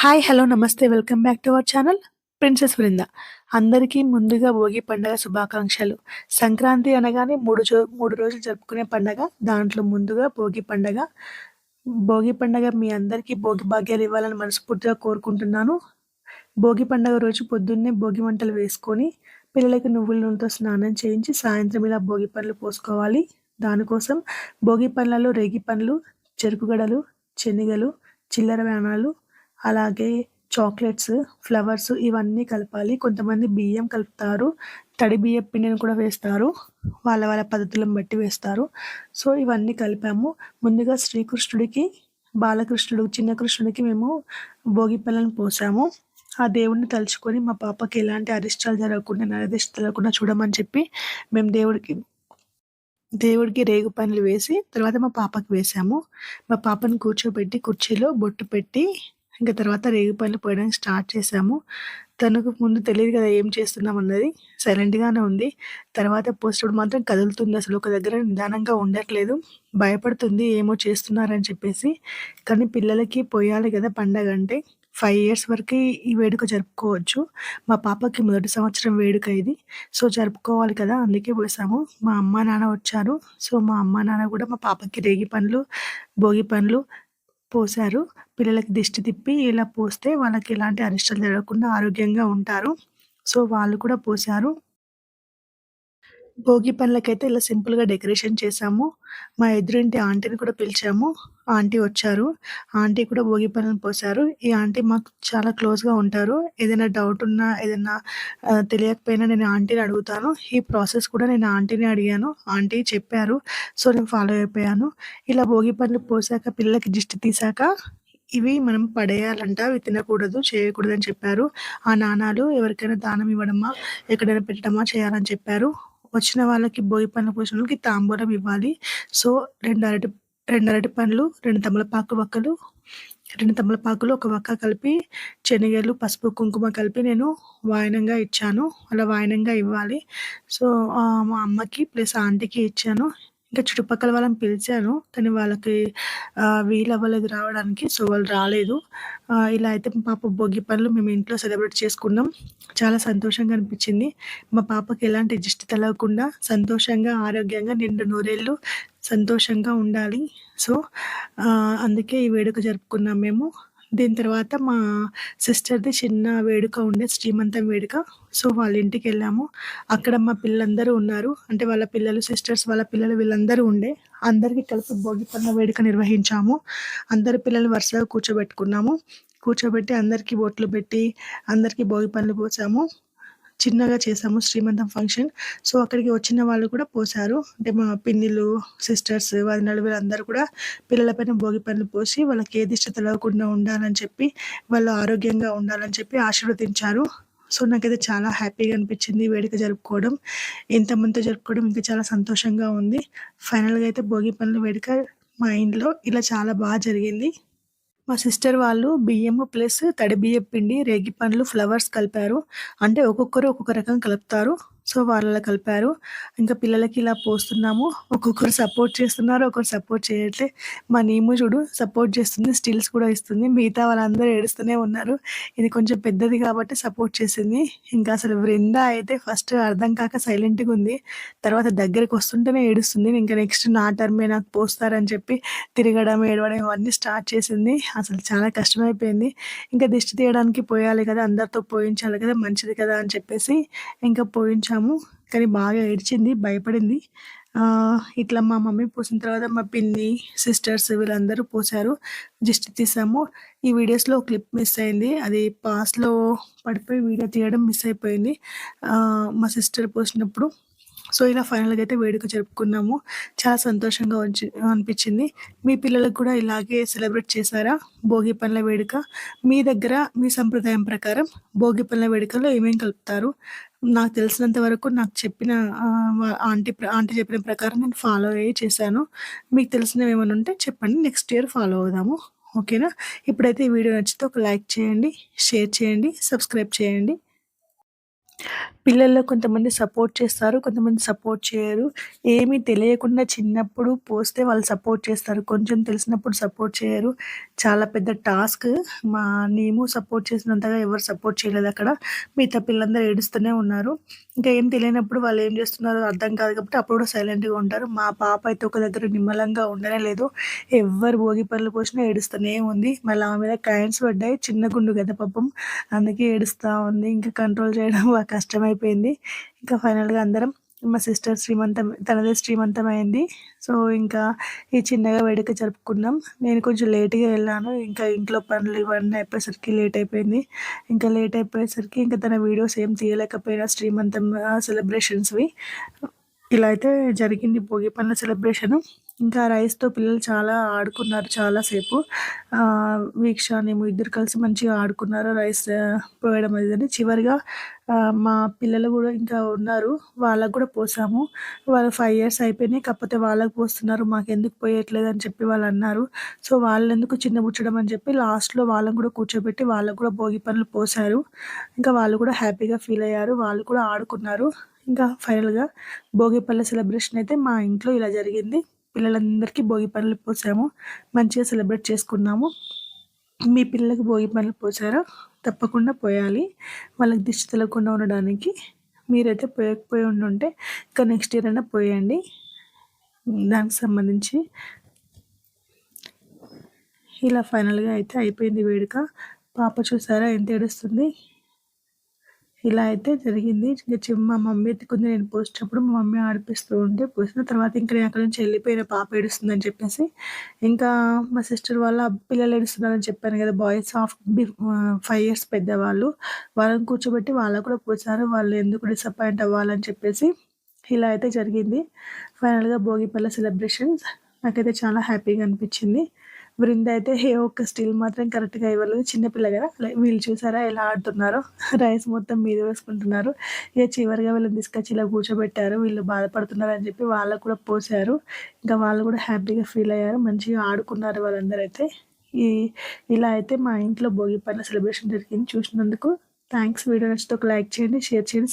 Hi hello నమస్తే. Welcome back to our channel princess Vrinda అందరికీ ముందుగా భోగి పండగ శుభాకాంక్షలు. సంక్రాంతి అనగానే మూడు మూడు రోజులు జరుపుకునే పండుగ. దాంట్లో ముందుగా భోగి పండగ. భోగి పండుగ మీ అందరికీ భోగి భాగ్యాలు ఇవ్వాలని మనస్ఫూర్తిగా కోరుకుంటున్నాను. భోగి పండగ రోజు పొద్దున్నే భోగి మంటలు వేసుకొని పిల్లలకి నువ్వుల నూనెతో స్నానం చేయించి సాయంత్రం ఇలా భోగి పండ్లు పోసుకోవాలి. దానికోసం భోగి పండ్లలో రేగి పండ్లు చెరుకుగడలు శనగలు చిల్లర వ్యానాలు అలాగే చాక్లెట్స్ ఫ్లవర్స్ ఇవన్నీ కలపాలి. కొంతమంది బియ్యం కలుపుతారు. తడి బియ్యం పిండిని కూడా వేస్తారు. వాళ్ళ వాళ్ళ పద్ధతులను బట్టి వేస్తారు. సో ఇవన్నీ కలిపాము. ముందుగా శ్రీకృష్ణుడికి బాలకృష్ణుడు చిన్న కృష్ణుడికి మేము భోగి పిల్లలను పోసాము. ఆ దేవుడిని తలుచుకొని మా పాపకి ఎలాంటి అరిష్టాలు జరగకుండా నరదిష్ట జరగకుండా చూడమని చెప్పి మేము దేవుడికి దేవుడికి రేగు పనులు వేసి తర్వాత మా పాపకి వేసాము. మా పాపని కూర్చోబెట్టి కుర్చీలో బొట్టు పెట్టి ఇంకా తర్వాత రేగు పనులు పోయడానికి స్టార్ట్ చేసాము. తనకు ముందు తెలియదు కదా ఏం చేస్తున్నాం అన్నది. సైలెంట్గానే ఉంది. తర్వాత పోస్టుడు మాత్రం కదులుతుంది. అసలు ఒక దగ్గర నిదానంగా ఉండట్లేదు. భయపడుతుంది ఏమో చేస్తున్నారని చెప్పేసి. కానీ పిల్లలకి పోయాలి కదా పండగ అంటే ఫైవ్ ఇయర్స్ వరకు ఈ వేడుక జరుపుకోవచ్చు. మా పాపకి మొదటి సంవత్సరం వేడుక ఇది. సో జరుపుకోవాలి కదా. అందుకే పోసాము. మా అమ్మ నాన్న వచ్చారు. సో మా అమ్మ నాన్న కూడా మా పాపకి రేగి పండ్లు భోగి పండ్లు పోశారు. పిల్లలకి దిష్టి తిప్పి ఇలా పోస్తే వాళ్ళకి ఎలాంటి అరిష్టాలు జరగకుండా ఆరోగ్యంగా ఉంటారు. సో వాళ్ళు కూడా పోశారు. భోగి పనులకైతే ఇలా సింపుల్‌గా డెకరేషన్ చేశాము. మా ఎదురింటి ఆంటీని కూడా పిలిచాము. ఆంటీ వచ్చారు. ఆంటీ కూడా భోగి పనులను పోసారు. ఈ ఆంటీ మాకు చాలా క్లోజ్‌గా ఉంటారు. ఏదైనా డౌట్ ఉన్నా, ఏదైనా తెలియకపోయినా నేను ఆంటీని అడుగుతాను. ఈ ప్రాసెస్ కూడా నేను ఆంటీని అడిగాను. ఆంటీ చెప్పారు. సో, నేను ఫాలో అయిపోయాను. ఇలా భోగి పనులు పోసాక పిల్లలకి దిష్టి తీసాక ఇవి మనం పడేయాలంట. అవి తినకూడదు, చేయకూడదని చెప్పారు. ఆ నాణాలు ఎవరికైనా దానం ఇవ్వడమా, ఎక్కడైనా పెట్టడమా చేయాలని చెప్పారు. వచ్చిన వాళ్ళకి భోగి పండ్ల పోసిన తాంబూలం ఇవ్వాలి. సో రెండు అరటి రెండు అరటి పండ్లు రెండు తమలపాకు వక్కలు రెండు తమలపాకులు ఒక వక్క కలిపి శనగలు పసుపు కుంకుమ కలిపి నేను వాయనంగా ఇచ్చాను. అలా వాయనంగా ఇవ్వాలి. సో మా అమ్మకి ప్లస్ ఆంటీకి ఇచ్చాను. ఇంకా చుట్టుపక్కల వాళ్ళని పిలిచాను. కానీ వాళ్ళకి వీలు అవ్వలేదు రావడానికి సో వాళ్ళు రాలేదు. ఇలా అయితే మా పాప భోగి పనులు మేము ఇంట్లో సెలబ్రేట్ చేసుకున్నాం. చాలా సంతోషంగా అనిపించింది. మా పాపకి ఎలాంటి దిష్టి తెలవకుండా సంతోషంగా ఆరోగ్యంగా నిండు నూరేళ్ళు సంతోషంగా ఉండాలి. సో అందుకే ఈ వేడుక జరుపుకున్నాం మేము. దీని తర్వాత మా సిస్టర్ది చిన్న వేడుక ఉండే శ్రీమంతం వేడుక. సో వాళ్ళ ఇంటికి వెళ్ళాము. అక్కడ మా పిల్లలందరూ ఉన్నారు. అంటే వాళ్ళ పిల్లలు సిస్టర్స్ వాళ్ళ పిల్లలు వీళ్ళందరూ ఉండే. అందరికీ కలిపి భోగి పన్న వేడుక నిర్వహించాము. అందరి పిల్లలు వరుసగా కూర్చోబెట్టుకున్నాము. కూర్చోబెట్టి అందరికీ బొట్లు పెట్టి అందరికీ భోగి పనులు పోసాము. చిన్నగా చేసాము శ్రీమంతం ఫంక్షన్. సో అక్కడికి వచ్చిన వాళ్ళు కూడా పోసారు అంటే మా పిన్నిలు సిస్టర్స్ వదినలు వీళ్ళందరూ కూడా పిల్లలపైన భోగి పనులు పోసి వాళ్ళకి ఏ దిష్ట తెలవకుండా ఉండాలని చెప్పి వాళ్ళు ఆరోగ్యంగా ఉండాలని చెప్పి ఆశీర్వదించారు. సో నాకైతే చాలా హ్యాపీగా అనిపించింది వేడుక జరుపుకోవడం. ఇంతమందితో జరుపుకోవడం ఇంకా చాలా సంతోషంగా ఉంది. ఫైనల్గా అయితే భోగి పనులు వేడుక మా ఇంట్లో ఇలా చాలా బాగా జరిగింది. మా సిస్టర్ వాళ్ళు బియ్యము ప్లస్ తడి బియ్యం పిండి రేగి పండ్లు ఫ్లవర్స్ కలిపారు. అంటే ఒక్కొక్కరు ఒక్కొక్క రకం కలుపుతారు. సో వాళ్ళ కలిపారు. ఇంకా పిల్లలకి ఇలా పోస్తున్నాము. ఒక్కొక్కరు సపోర్ట్ చేస్తున్నారు ఒకరు సపోర్ట్ చేయట్లే. మా నీము చూడు సపోర్ట్ చేస్తుంది స్టిల్స్ కూడా ఇస్తుంది. మిగతా వాళ్ళందరూ ఏడుస్తూనే ఉన్నారు. ఇది కొంచెం పెద్దది కాబట్టి సపోర్ట్ చేసింది. ఇంకా అసలు వృంద అయితే ఫస్ట్ అర్థం కాక సైలెంట్గా ఉంది. తర్వాత దగ్గరికి వస్తుంటేనే ఏడుస్తుంది. ఇంకా నెక్స్ట్ నా టర్మే నాకు పోస్తారని చెప్పి తిరగడం ఏడవడం ఇవన్నీ స్టార్ట్ చేసింది. అసలు చాలా కష్టమైపోయింది. ఇంకా దిష్టి తీయడానికి పోయాలి కదా అందరితో పోయించాలి కదా మంచిది కదా అని చెప్పేసి ఇంకా పోయించాలి. చేసాము. కానీ బాగా ఏడ్చింది భయపడింది. ఇట్లా మా మమ్మీ పోసిన తర్వాత మా పిన్ని సిస్టర్స్ వీళ్ళందరూ పోసారు జస్ట్ తీసాము. ఈ వీడియోస్లో క్లిప్ మిస్ అయింది. అది పాస్లో పడిపోయి వీడియో తీయడం మిస్ అయిపోయింది. మా సిస్టర్ పోసినప్పుడు. సో ఇలా ఫైనల్గా అయితే వేడుక జరుపుకున్నాము. చాలా సంతోషంగా వచ్చి అనిపించింది. మీ పిల్లలకు కూడా ఇలాగే సెలబ్రేట్ చేశారా? భోగి పనుల వేడుక? మీ దగ్గర మీ సంప్రదాయం ప్రకారం భోగి పనుల వేడుకలో ఏమేమి కలుపుతారు? నాకు తెలిసినంత వరకు నాకు చెప్పిన ఆంటీ ఆంటీ చెప్పిన ప్రకారం నేను ఫాలో అయ్యి చేశాను. మీకు తెలిసినవి ఏమైనా ఉంటే చెప్పండి. నెక్స్ట్ ఇయర్ ఫాలో అవుదాము. ఓకేనా ఇప్పుడైతే ఈ వీడియో నచ్చితే ఒక లైక్ చేయండి షేర్ చేయండి సబ్స్క్రైబ్ చేయండి. పిల్లల్లో కొంతమంది సపోర్ట్ చేస్తారు. కొంతమంది సపోర్ట్ చేయరు. ఏమీ తెలియకుండా చిన్నప్పుడు పోస్తే వాళ్ళు సపోర్ట్ చేస్తారు. కొంచెం తెలిసినప్పుడు సపోర్ట్ చేయరు. చాలా పెద్ద టాస్క్. మా నేను సపోర్ట్ చేసినంతగా ఎవరు సపోర్ట్ చేయలేదు అక్కడ మిగతా పిల్లలందరూ ఏడుస్తూనే ఉన్నారు. ఇంకా ఏం తెలియనప్పుడు వాళ్ళు ఏం చేస్తున్నారో అర్థం కాదు కాబట్టి అప్పుడు కూడా సైలెంట్‌గా ఉంటారు. మా పాప అయితే ఒక దగ్గర నిమ్మలంగా ఉండనే లేదు. ఎవ్వరు భోగి పనులు పోసినా ఏడుస్తూనే ఉంది. మళ్ళీ ఆమె మీద కాయిన్స్ పడ్డాయి. చిన్న గుండు కదా పాపం. అందుకే ఏడుస్తా ఉంది. ఇంకా కంట్రోల్ చేయడం కష్టమై అయిపోయింది ఇంకా ఫైనల్‌గా అందరం మా సిస్టర్ శ్రీమంతం తనదే శ్రీమంతం అయింది. సో, ఇంకా ఈ చిన్నగా వేడుక జరుపుకున్నాం. నేను కొంచెం లేట్‌గా వెళ్ళాను. ఇంకా ఇంట్లో పనులు ఇవన్నీ అయిపోయేసరికి లేట్ అయిపోయింది. ఇంకా లేట్ అయిపోయేసరికి ఇంకా తన వీడియోస్ ఏం తీయలేకపోయినా శ్రీమంతం సెలబ్రేషన్స్‌వి. ఇలా అయితే జరిగింది భోగి పనుల సెలబ్రేషన్ ఇంకా రైస్‌తో పిల్లలు చాలా ఆడుకున్నారు చాలాసేపు వీక్ష, మేము ఇద్దరు కలిసి మంచిగా ఆడుకున్నారు. రైస్ పోయడం అనేది చివరిగా మా పిల్లలు కూడా ఇంకా ఉన్నారు. వాళ్ళకు కూడా పోసాము. వాళ్ళు ఫైవ్ ఇయర్స్ అయిపోయినాయి. కాకపోతే వాళ్ళకి పోస్తున్నారు. మాకు ఎందుకు పోయట్లేదు అని చెప్పి వాళ్ళు అన్నారు సో, వాళ్ళెందుకు చిన్నబుచ్చడం అని చెప్పి లాస్ట్‌లో వాళ్ళని కూడా కూర్చోబెట్టి వాళ్ళకు కూడా భోగి పనులు పోసారు. ఇంకా వాళ్ళు కూడా హ్యాపీగా ఫీల్ అయ్యారు. వాళ్ళు కూడా ఆడుకున్నారు. ఇంకా ఫైనల్‌గా భోగి పళ్ళ సెలబ్రేషన్ అయితే మా ఇంట్లో ఇలా జరిగింది. పిల్లలందరికీ భోగి పళ్ళు పోసాము. మంచిగా సెలబ్రేట్ చేసుకున్నాము. మీ పిల్లలకు భోగి పళ్ళు పోసారా? తప్పకుండా పోయాలి. వాళ్ళకి దిష్టి తెలకుండా ఉండడానికి. మీరైతే పోయకపోయి ఉండుంటే ఇంకా నెక్స్ట్ ఇయర్ అయినా పోయండి. దానికి సంబంధించి ఇలా ఫైనల్‌గా అయితే అయిపోయింది వేడుక. పాప చూసారా ఎంత ఏడుస్తుంది. ఇలా అయితే జరిగింది. ఇంకా మా మమ్మీ ఎత్తుకుంది నేను పోసేటప్పుడు మా మమ్మీ ఆడిపిస్తూ ఉంటే పోసిన తర్వాత ఇంకా నేను అక్కడ నుంచి వెళ్ళిపోయిన పాప ఏడుస్తుందని చెప్పేసి. ఇంకా మా సిస్టర్ వాళ్ళ పిల్లలు ఏడుస్తున్నారని చెప్పాను కదా! బాయ్స్ ఆఫ్ ఫైవ్ ఇయర్స్ పెద్దవాళ్ళు. వాళ్ళని కూర్చోబెట్టి వాళ్ళకి కూడా పోసారు. వాళ్ళు ఎందుకు డిసప్పాయింట్ అవ్వాలని చెప్పేసి ఇలా అయితే జరిగింది. ఫైనల్‌గా భోగి పల్ల సెలబ్రేషన్స్ నాకైతే చాలా హ్యాపీగా అనిపించింది. బృంద అయితే ఏ ఒక్క స్టీల్ మాత్రం కరెక్ట్‌గా ఇవ్వలేదు. చిన్నపిల్ల కదా! వీళ్ళు చూసారా ఎలా ఆడుతున్నారో రైస్ మొత్తం మీద వేసుకుంటున్నారు. ఇక చివరిగా వీళ్ళని తీసుకొచ్చి ఇలా కూర్చోబెట్టారు. వీళ్ళు బాధపడుతున్నారు అని చెప్పి వాళ్ళకి కూడా పోసారు. ఇంకా వాళ్ళు కూడా హ్యాపీగా ఫీల్ అయ్యారు. మంచిగా ఆడుకున్నారు వాళ్ళందరైతే. ఈ ఇలా అయితే మా ఇంట్లో భోగి పళ్ళ సెలబ్రేషన్ జరిగింది. చూసినందుకు థ్యాంక్స్ వీడియో నచ్చితే ఒక లైక్ చేయండి, షేర్ చేయండి,